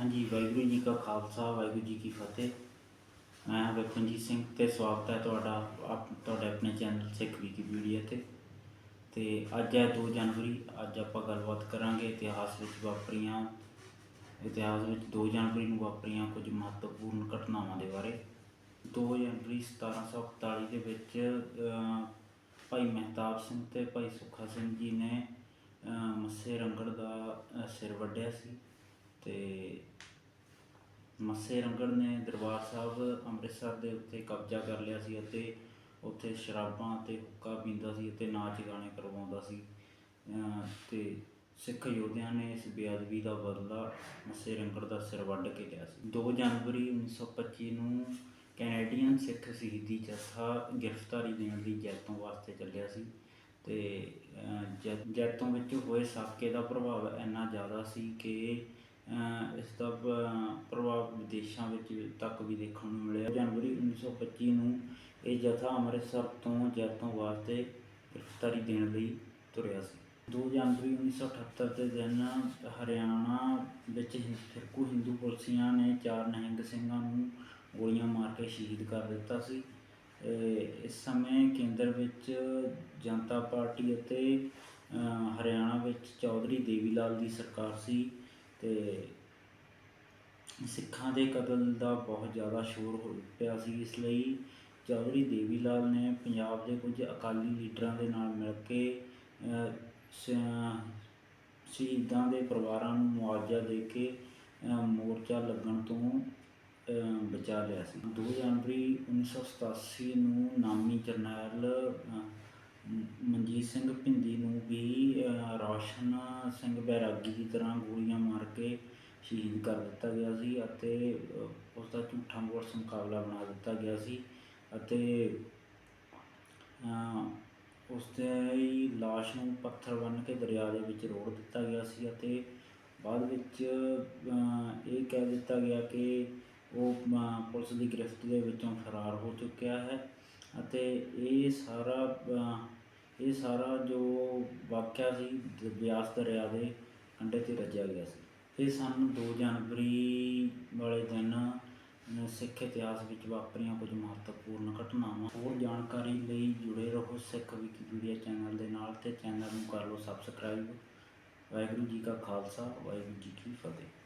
ਹਾਂਜੀ, ਵਾਹਿਗੁਰੂ ਜੀ ਕਾ ਖਾਲਸਾ, ਵਾਹਿਗੁਰੂ ਜੀ ਕੀ ਫਤਿਹ। ਮੈਂ ਹਾਂ ਵਿਪਨਜੀਤ ਸਿੰਘ ਤੇ ਸਵਾਗਤ ਹੈ ਤੁਹਾਡਾ, ਆਪ, ਤੁਹਾਡੇ ਆਪਣੇ ਚੈਨਲ ਸਿੱਖ ਵੀਕੀ ਤੇ। ਤੇ ਅੱਜ ਹੈ 2 ਜਨਵਰੀ, ਅੱਜ ਆਪਾਂ ਗੱਲਬਾਤ ਕਰਾਂਗੇ ਇਤਿਹਾਸ ਵਿੱਚ ਵਾਪਰੀਆਂ, ਇਤਿਹਾਸ ਵਿੱਚ 2 ਜਨਵਰੀ ਨੂੰ ਵਾਪਰੀਆਂ ਕੁਝ ਮਹੱਤਵਪੂਰਨ ਘਟਨਾਵਾਂ ਦੇ ਬਾਰੇ। 2 ਜਨਵਰੀ 1741 ਦੇ ਵਿੱਚ ਭਾਈ ਮਹਿਤਾਬ ਸਿੰਘ ਤੇ ਭਾਈ ਸੁੱਖਾ ਸਿੰਘ ਜੀ ਨੇ ਮੱਸੇ ਰੰਗੜ ਦਾ ਸਿਰ ਵੱਢਿਆ ਸੀ। ਤੇ ਮੱਸੇ ਰੰਗੜ ਨੇ ਦਰਬਾਰ ਸਾਹਿਬ ਅੰਮ੍ਰਿਤਸਰ ਦੇ ਉੱਤੇ ਕਬਜ਼ਾ ਕਰ ਲਿਆ ਸੀ ਅਤੇ ਉੱਥੇ ਸ਼ਰਾਬਾਂ ਅਤੇ ਹੁੱਕਾ ਪੀਂਦਾ ਸੀ ਅਤੇ ਨਾਚ ਗਾਣੇ ਕਰਵਾਉਂਦਾ ਸੀ। ਅਹ ਤੇ ਸਿੱਖ ਯੋਧਿਆਂ ਨੇ ਇਸ ਬੇਅਦਬੀ ਦਾ ਬਦਲਾ ਮੱਸੇ ਰੰਗੜ ਦਾ ਸਿਰ ਵੱਢ ਕੇ ਲਿਆ ਸੀ। 2 ਜਨਵਰੀ 1925 ਨੂੰ ਕੈਨੇਡੀਅਨ ਸਿੱਖ ਸ਼ਹੀਦੀ ਜਥਾ ਗ੍ਰਿਫਤਾਰੀ ਦੇਣ ਲਈ ਜੈਤੋਂ ਵਾਸਤੇ ਚੱਲਿਆ ਸੀ ਤੇ ਜੈ- ਜੈਤੋਂ ਵਿੱਚ ਹੋਏ ਸਾਕੇ ਦਾ ਪ੍ਰਭਾਵ ਇੰਨਾ ਜ਼ਿਆਦਾ ਸੀ ਕਿ ਇਸ ਦਾ ਪ੍ਰਭਾਵ ਵਿਦੇਸ਼ਾਂ ਵਿੱਚ ਤੱਕ ਵੀ ਦੇਖਣ ਨੂੰ ਮਿਲਿਆ। ਜਨਵਰੀ 1925 ਨੂੰ ਇਹ ਜਥਾ ਅੰਮ੍ਰਿਤਸਰ ਤੋਂ ਜੈਤੋਂ ਵਾਸਤੇ ਗ੍ਰਿਫਤਾਰੀ ਦੇਣ ਲਈ ਤੁਰਿਆ ਸੀ। 2 ਜਨਵਰੀ 1978 ਦੇ ਦਿਨ ਹਰਿਆਣਾ ਵਿੱਚ ਹਿੰ- ਫਿਰਕੂ ਹਿੰਦੂ ਪੁਲਸੀਆਂ ਨੇ ਚਾਰ ਨਹਿੰਗ ਸਿੰਘਾਂ ਨੂੰ ਗੋਲੀਆਂ ਮਾਰ ਕੇ ਸ਼ਹੀਦ ਕਰ ਦਿੱਤਾ ਸੀ। ਇਸ ਸਮੇਂ ਕੇਂਦਰ ਵਿੱਚ ਜਨਤਾ ਪਾਰਟੀ ਅਤੇ ਹਰਿਆਣਾ ਵਿੱਚ ਚੌਧਰੀ ਦੇਵੀ ਲਾਲ ਦੀ ਸਰਕਾਰ ਸੀ। ਤੇ ਸਿੱਖਾਂ ਦੇ ਕਤਲ ਦਾ ਬਹੁਤ ਜ਼ਿਆਦਾ ਸ਼ੋਰ ਹੋ ਪਿਆ ਸੀ। ਇਸ ਲਈ ਚੌਧਰੀ ਦੇਵੀ ਲਾਲ ਨੇ ਪੰਜਾਬ ਦੇ ਕੁਝ ਅਕਾਲੀ ਲੀਡਰਾਂ ਦੇ ਨਾਲ ਮਿਲ ਕੇ ਸ਼ਹੀਦਾਂ ਦੇ ਪਰਿਵਾਰਾਂ ਨੂੰ ਮੁਆਵਜ਼ਾ ਦੇ ਕੇ ਮੋਰਚਾ ਲੱਗਣ ਤੋਂ ਬਚਾ ਲਿਆ ਸੀ। 2 ਜਨਵਰੀ 1987 ਨੂੰ ਨਾਮੀ ਜਰਨੈਲ ਮਨਜੀਤ ਸਿੰਘ ਭਿੰਦੀ ਨੂੰ ਵੀ ਅਹ, ਰੌਸ਼ਨ ਸਿੰਘ ਬੈਰਾਗੀ ਦੀ ਤਰ੍ਹਾਂ ਗੋਲੀਆਂ ਮਾਰ ਕੇ ਸ਼ਹੀਦ ਕਰ ਦਿੱਤਾ ਗਿਆ ਸੀ ਅਤੇ ਅਹ, ਉਸ ਦਾ ਝੂਠਾ ਪੁਲਿਸ ਮੁਕਾਬਲਾ ਬਣਾ ਦਿੱਤਾ ਗਿਆ ਸੀ ਅਤੇ ਉਸ ਦੀ ਲਾਸ਼ ਨੂੰ ਪੱਥਰ ਬੰਨ੍ਹ ਕੇ ਦਰਿਆ ਦੇ ਵਿੱਚ ਰੋੜ ਦਿੱਤਾ ਗਿਆ ਸੀ ਅਤੇ ਬਾਅਦ ਵਿੱਚ ਇਹ ਕਹਿ ਦਿੱਤਾ ਗਿਆ ਕਿ ਉਹ ਪੁਲਿਸ ਦੀ ਗ੍ਰਿਫਤ ਦੇ ਵਿੱਚੋਂ ਫਰਾਰ ਹੋ ਚੁੱਕਿਆ ਹੈ ਅਤੇ ਇਹ ਸਾਰਾ ਇਹ ਸਾਰਾ ਜੋ ਵਾਕਿਆ ਸੀ ਬਿਆਸ ਦਰਿਆ ਦੇ ਕੰਢੇ ਤੇ ਰਚਿਆ ਗਿਆ ਸੀ। ਇਹ ਸਨ 2 ਜਨਵਰੀ ਵਾਲੇ ਦਿਨ ਸਿੱਖ ਇਤਿਹਾਸ ਵਿੱਚ ਵਾਪਰੀਆਂ ਕੁਝ ਮਹੱਤਵਪੂਰਨ ਘਟਨਾਵਾਂ। ਹੋਰ ਜਾਣਕਾਰੀ ਲਈ ਜੁੜੇ ਰਹੋ ਸਿੱਖ ਵਿਕੀਪੀਡੀਆ ਚੈਨਲ ਦੇ ਨਾਲ ਤੇ ਚੈਨਲ ਨੂੰ ਕਰ ਲਓ ਸਬਸਕ੍ਰਾਈਬ ਵਾਹਿਗੁਰੂ ਜੀ ਕਾ ਖਾਲਸਾ, ਵਾਹਿਗੁਰੂ ਜੀ ਕੀ ਫਤਿਹ।